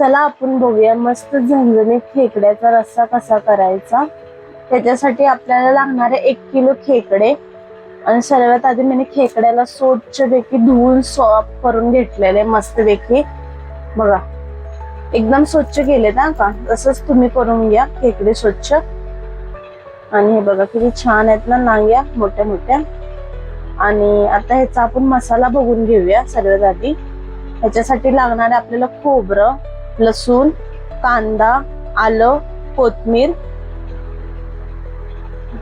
चला आपण बघूया. मस्त झणझणीत खेकड्याचा रस्सा कसा करायचा. त्याच्यासाठी आपल्याला लागणारे एक किलो खेकडे. आणि सर्वात आधी मी खेकड्याला स्वच्छपैकी धुवून सॉफ करून घेतलेले मस्तपैकी. बघा. एकदम स्वच्छ केले ना का? तसंच तुम्ही करून घ्या. खेकडे स्वच्छ. आणि हे बघा किती छान आहेत ना नांग्या मोठ्या मोठ्या. आणि आता ह्याचा आपण मसाला बघून घेऊया सर्वात आधी. ह्याच्यासाठी लागणारे आपल्याला खोबरं लसूण कांदा आलं कोथमीर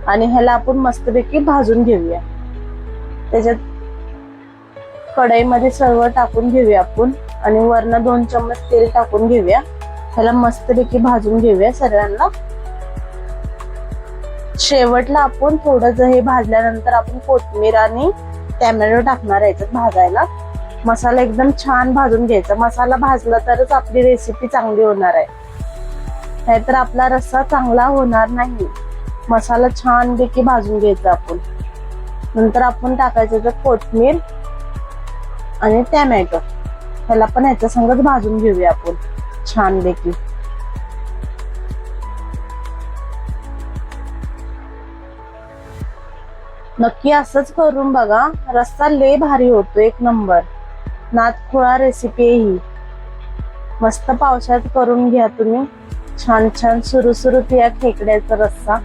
आणि ह्याला आपण मस्तपैकी भाजून घेऊया. त्याच्यात कढईमध्ये सर्व टाकून घेऊया आपण आणि वरनं दोन चम्मच तेल टाकून घेऊया. ह्याला मस्तपैकी भाजून घेऊया सर्वांना शेवटला आपण थोडं हे भाजल्यानंतर आपण कोथमीर आणि टॅमॅटो टाकणार आहे याच्यात भाजायला. मसाला एकदम छान भाजून घ्यायचा. मसाला भाजला तरच आपली रेसिपी चांगली होणार आहे. नाहीतर आपला रस्सा चांगला होणार नाही. मसाला छान देखील भाजून घ्यायचा आपण. नंतर आपण टाकायचं तर कोथमीर आणि टॅमॅटो. ह्याला पण ह्याच्या संगच भाजून घेऊया आपण. छान देखील नक्की असंच करून बघा. रस्ता लय भारी होतो. एक नंबर. नातखुळा रेसिपी आहे ही. मस्त पावसाळ्यात करून घ्या तुम्ही. छान छान सुरू या खेकड्याचा रस्सा.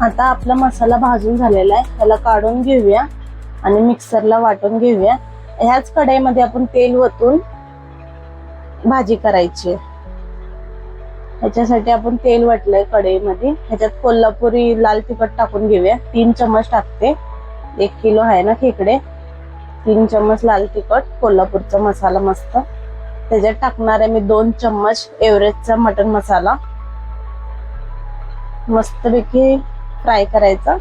आता आपला मसाला भाजून झालेला आहे. त्याला काढून घेऊया आणि मिक्सरला वाटून घेऊया. ह्याच कढईमध्ये आपण तेल वतून भाजी करायची ह्याच्यासाठी आपण तेल वाटलंय कढईमध्ये. ह्याच्यात कोल्हापुरी लाल तिखट टाकून घेऊया. तीन चम्मच टाकते. एक किलो आहे ना खेकडे. तीन चम्मच लाल तिखट कोल्हापूरचा मसाला मस्त. त्याच्यात टाकणार आहे मी दोन चम्मच एव्हरेजचा मटन मसाला. मस्तपैकी फ्राय करायचा.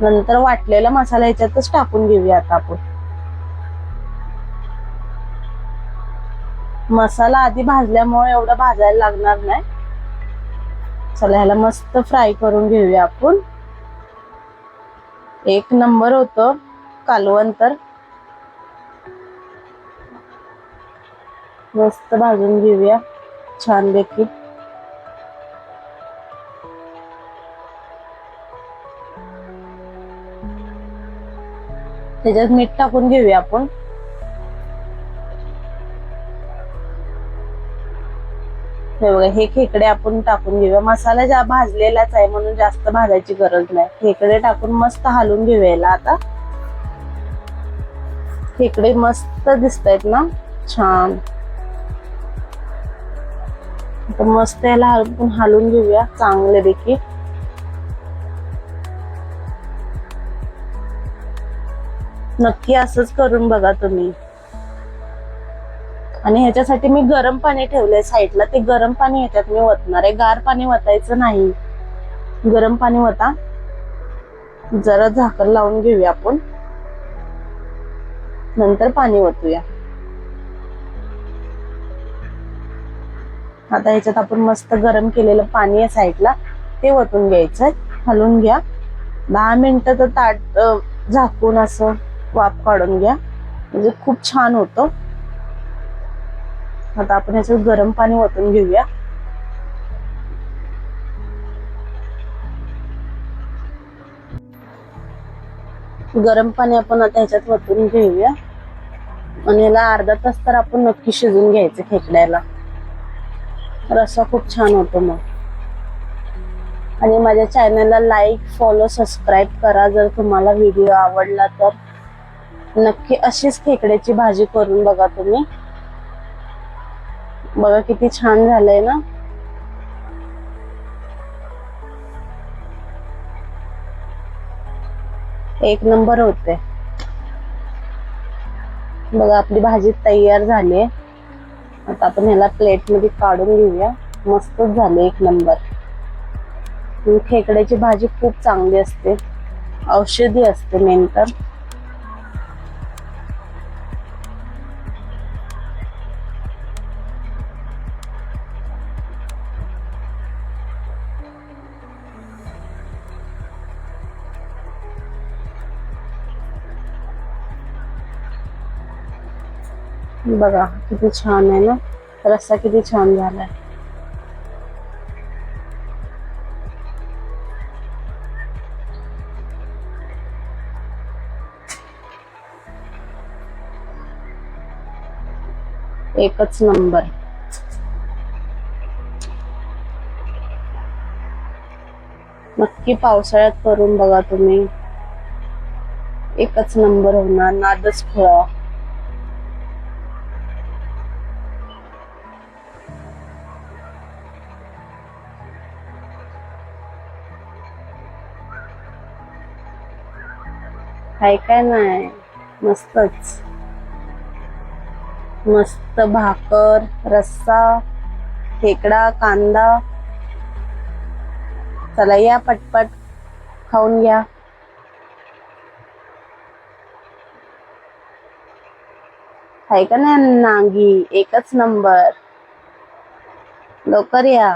नंतर वाटलेला मसाला ह्याच्यातच टाकून घेऊया आता आपण. मसाला आधी भाजल्यामुळे एवढं भाजायला लागणार नाही. चला ह्याला मस्त फ्राय करून घेऊया आपण. एक नंबर होतं कालवण तर. मस्त भाजून घेऊया छान देखील. त्याच्यात मीठ टाकून घेऊया आपण. हे बघा हे खेकडे आपण टाकून घेऊया. मसाला जा भाजलेलाच आहे म्हणून जास्त भाजायची गरज नाही. खेकडे टाकून मस्त हालून घेऊया आता. खेकडे मस्त दिसत आहेत ना? छान. आता मस्त याला हलवून हलवून घेऊया देखील. नक्की असंच करून बघा तुम्ही. आणि ह्याच्यासाठी मी गरम पाणी ठेवलंय साईडला. ते गरम पाणी ह्याच्यात मी वतणार आहे. गार पाणी वतायचं नाही. गरम पाणी वता. जरा झाकण लावून घेऊया आपण. नंतर पाणी वतूया. आता ह्याच्यात आपण मस्त गरम केलेलं पाणी आहे साईडला ते वतून घ्यायचं. हलवून घ्या. दहा मिनटं तर ताट झाकून असं वाफ काढून घ्या. म्हणजे खूप छान होतं. आता आपण याच्यात गरम पाणी ओतून घेऊया. गरम पाणी आपण आता ह्याच्यात वतून घेऊया. आणि याला अर्धा तास तर आपण नक्की शिजून घ्यायचं खेकड्याला. रस्सा खूप छान होतो मग. आणि माझ्या चॅनलला लाईक फॉलो सबस्क्राईब करा. जर तुम्हाला व्हिडिओ आवडला तर नक्की अशीच खेकड्याची भाजी करून बघा तुम्ही. बघा किती छान झालंय ना. एक नंबर होते. बघा आपली भाजी तयार झाली आहे आता आपण ह्याला प्लेटमध्ये काढून घेऊया. मस्तच झाले एक नंबर खेकड्याची भाजी खूप चांगली असते. औषधी असते मेन तर. बघा, किती छान आहे ना? रस्सा किती छान झालाय. एकच नंबर. नक्की पावसाळ्यात करून बघा तुम्ही. एकच नंबर होणार, नादच खुळा काय काय नाही मस्तच. मस्त भाकर रस्सा खेकडा कांदा. चला या पटपट. खाऊन घ्या. आहे का नाही नांगी. एकच नंबर. लवकर या.